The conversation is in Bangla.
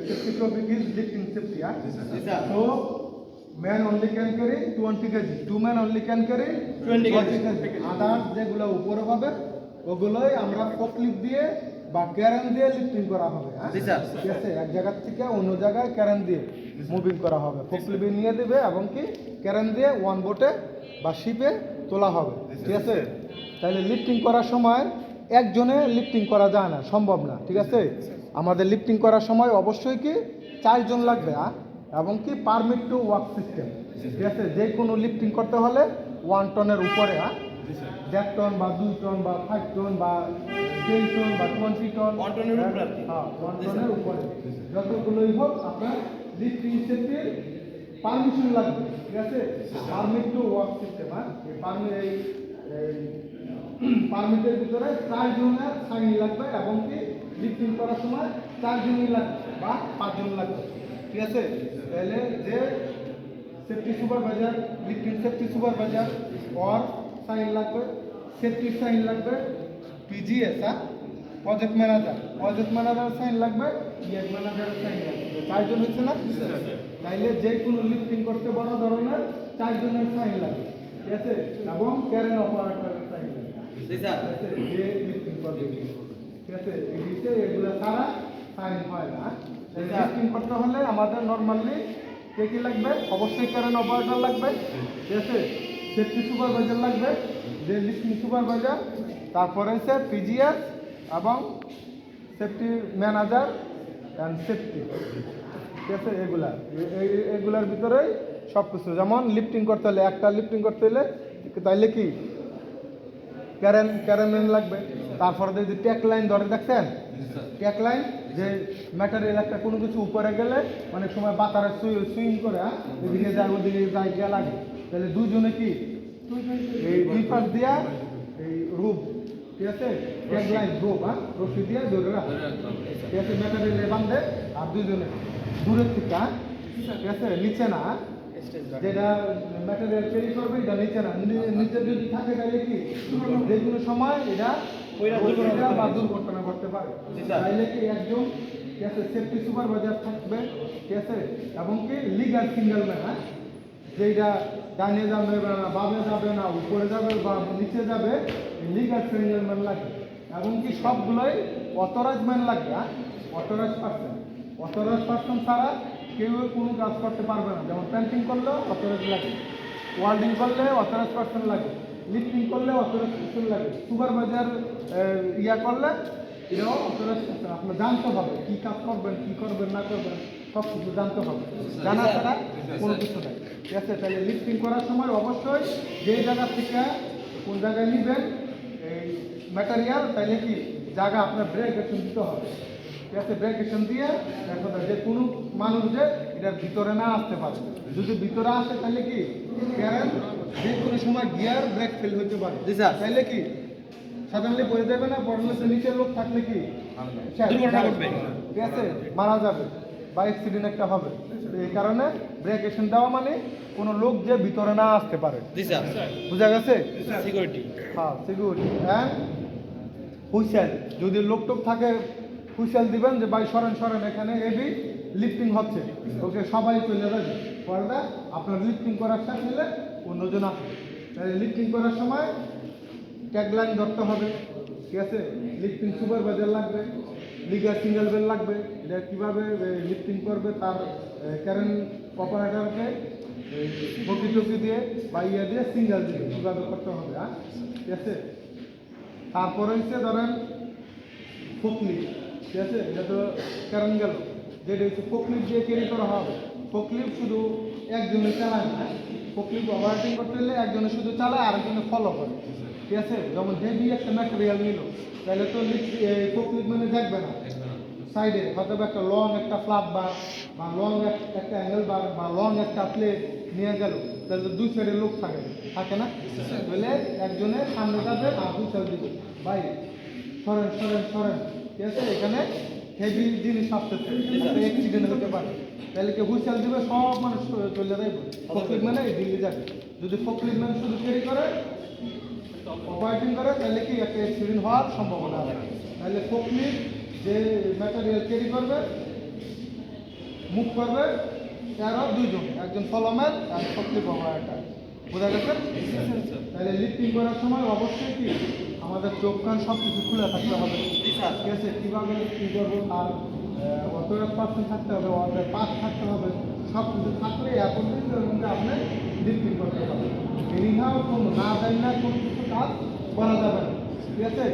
topic is lifting safety. Huh? Yes, sir. So, man only can carry 20 kg. Two men only can carry 20 kg. Others যেগুলো উপরে হবে ওগুলোই আমরা ফোকলিফট দিয়ে বা ক্যারেন দিয়ে লিফটিং করা হবে হ্যাঁ? স্যার। ঠিক আছে এক জায়গা থেকে অন্য জায়গায় ক্যারেন দিয়ে মুভিং করা হবে ফোকলিফে নিয়ে দেবে এবং কি ক্যারেন দিয়ে ওয়ান বোটে বা শিপে তোলা হবে ঠিক আছে তাহলে লিফটিং করার সময় একজনে লিফটিং করা যায় না সম্ভব না ঠিক আছে আমাদের লিফটিং করার সময় অবশ্যই কি চারজন লাগবে? এবং কি পারমিট টু ওয়ার্ক সিস্টেম ঠিক আছে? যে কোনো লিফটিং করতে হলে ওয়ান টনের উপরে হ্যাঁ দেড় টন বা দুই টন বা ফাইভ টন বা টেন টন বা টোয়েন্টি টন ton এর উপরে হ্যাঁ ওয়ান টনের উপরে। যতগুলোই হোক আপনার লিফটিং সেফটির পারমিশন লাগবে। ঠিক আছে? পারমিট টু ওয়ার্ক সিস্টেম হ্যাঁ পারমিট এই পারমিটের ভিতরে চারজনের সাইন লাগবে এবং কি লিফটিং করার সময় চারজনই লাগবে বা পাঁচজন লাগবে। ঠিক আছে? তাহলে যে safety supervisor lifting safety supervisor ওর সাইন লাগবে সেফটি সাইন লাগবে পিজিএস হ্যাঁ? Project manager project manager sign লাগবে ইয়ের ম্যানেজারের সাইন লাগবে। চারজন হচ্ছে না? তাইলে যে কোনো লিফটিং করতে বড় ধরনের চারজনের সাইন লাগবে। ঠিক আছে? এবং ক্যারেন অপারেটরের সাইন লাগবে। যে লিফটিং করবে। ঠিক আছে এগুলিতে এগুলো ছাড়া সাইন হয় না। লিফটিং করতে হলে আমাদের নর্মালি কে কি লাগবে? অবশ্যই ক্যারেন অপারেটর লাগবে। ঠিক আছে সেফটি সুপারভাইজার লাগবে। যে লিফটিং সুপারভাইজার তারপরে হচ্ছে পিজিএস এবং সেফটি ম্যানেজার অ্যান্ড সেফটি ঠিক আছে এগুলা এগুলার ভিতরেই সব কিছু যেমন লিফটিং করতে হলে একটা লিফটিং করতে হলে তাইলে কি? ক্যারেন ক্যারেন লাগবে। তারপরে যদি ট্যাক লাইন ধরে দেখছেন ট্যাক লাইন যে ম্যাটেরিয়াল একটা কোনো কিছু উপরে গেলে অনেক সময় বাতারে সুইং করে হ্যাঁ, এদিকে যায় ওদিকে যায় গিয়ে লাগে। তাহলে দুজনে কি? এই দুই পাশ দিয়া এই রূপ ঠিক আছে? ট্যাগ লাইন রূপ হ্যাঁ? রশি দিয়ে ধরে রাখে। ঠিক আছে ম্যাটেরিয়ালে বাঁধে আর দুজনে দূরের থেকে হ্যাঁ? ঠিক আছে নিচে না হ্যাঁ? যেটা ম্যাটেরিয়াল ক্যারি করবে এটা নিচে না নিচে যদি থাকে তাহলে কি? যে কোনো সময় এটা বা দুর্ঘটনা ঘটতে পারে জি, স্যার। তাইলে কি একজন সেফটি থাকবে যেটা বা বামে যাবে না উপরে যাবে বা নিচে যাবে সবগুলোই অথরাইজ ম্যান লাগবে অথরাইজ পার্সন অথরাইজ পার্সন ছাড়া কেউ কোনো কাজ করতে পারবে না যেমন পেন্টিং করলেও অথরাইজ লাগে ওয়ার্ল্ডিং করলে অথরাইজ পার্সন লাগে লিফটিং করলে অথরাইজ পার্সন লাগে। সুপারভাইজার ইয়া করলে এটাও পার্সন আপনার জানতে হবে কী কাজ করবেন কী করবেন না করবেন সব কিছু জানতে হবে। জানা ছাড়া কোনো কিছু নেই। ঠিক আছে? তাহলে লিফটিং করার সময় অবশ্যই যে জায়গা থেকে কোন জায়গায় নেবেন এই ম্যাটেরিয়াল তাইলে কি জায়গা আপনার ব্রেক একটু দিতে হবে। ঠিক আছে দিয়ে যে কোনো মানুষ যে এটার ভিতরে না আসতে পারে। যদি ভিতরে আসে তাহলে কি? ক্যারেন যে কোনো সময় গিয়ার ব্রেক ফেল হতে পারে। তাহলে কি? সাধারণত পড়ে যাবে না পড়লে নিচের লোক থাকলে কি? দুর্ঘটনা ঘটবে। ঠিক আছে মারা যাবে বা অ্যাক্সিডেন্ট একটা হবে। এই কারণে ব্রেক অ্যাকশন দেওয়া মানে কোনো লোক যে ভিতরে না আসতে পারে। বুঝা গেছে? সিকিউরিটি হ্যাঁ সিকিউরিটি অ্যান্ড হুইসেল। যদি লোক টোক থাকে হুইসেল দিবেন যে, ভাই, সরেন সরেন, এখানে হেভি লিফটিং হচ্ছে। ওকে, সবাই চলে যাবে। পরে আপনার লিফটিং করার শেষ হলে অন্যজন আসবে। তাহলে লিফটিং করার সময় ট্যাগলাইন ধরতে হবে। ঠিক আছে? লিফটিং সুপারভাইজার লাগবে লিগার সিঙ্গেল বেল লাগবে। এটা কীভাবে লিফটিং করবে তার কারেন্ট অপারেটরকে বকি টকি দিয়ে বা ইয়ে দিয়ে সিঙ্গেল দিয়ে কীভাবে করতে হবে হ্যাঁ? ঠিক আছে? তারপরে হচ্ছে ধরেন ফকলিফ ঠিক আছে? এটা তো কারণ গেল। যেটা হচ্ছে ফকলিফ দিয়ে ক্যারি করা হবে ফকলিফ শুধু একজনে চালায় না। ফকলিফ অপারেটিং করতে হলে একজনে শুধু চালায় আর আরেকজনে ফলো করে। ঠিক আছে? যেমন যে হেভি একটা ম্যাটেরিয়াল নিল, তাহলে তো ফকলিফ মানে দেখবে না। সাইডে হয়তো একটা লং একটা ফ্লাপ বা বা লং একটা অ্যাঙ্গেল বা বা লং একটা প্লেট নিয়ে গেল, তাহলে দুই সাইডে লোক থাকে। থাকে না? তাহলে একজনের সামনে যাবে আর দুই সাইড দিবে। ভাই, সরেন সরেন সরেন। ঠিক আছে? এখানে হেভি জিনিস আসতেছে অ্যাক্সিডেন্ট হতে পারে। তাহলে কি হুইসেল দিবে সব মানুষ চলে যাবে ফকলিক মানে দিল্লি যাবে। যদি ফকলিক মানে শুধু ক্যারি করে অপারেটিং করে তাহলে কি একটা অ্যাক্সিডেন্ট হওয়ার সম্ভাবনা আছে? তাহলে ফকলিক যে ম্যাটেরিয়াল ক্যারি করবে মুখ করবে তেরো দুইজন একজন ফলমের আর পাওয়ার একটা। বোঝা গেছে? তাহলে লিফটিং করার সময় অবশ্যই কি? আমাদের চোখ কান সব কিছু খুলে থাকতে হবে। ঠিক আছে? কীভাবে কী করব আর অতটা পার্সেন্ট থাকতে হবে অর্ধেক পাস থাকতে হবে। সব কিছু থাকলে এখন কিন্তু মধ্যে আপনি বৃদ্ধি করতে হবে এনিহাও কোনো না জানি না কোনো কিছু কাজ করা যাবে না। ঠিক আছে?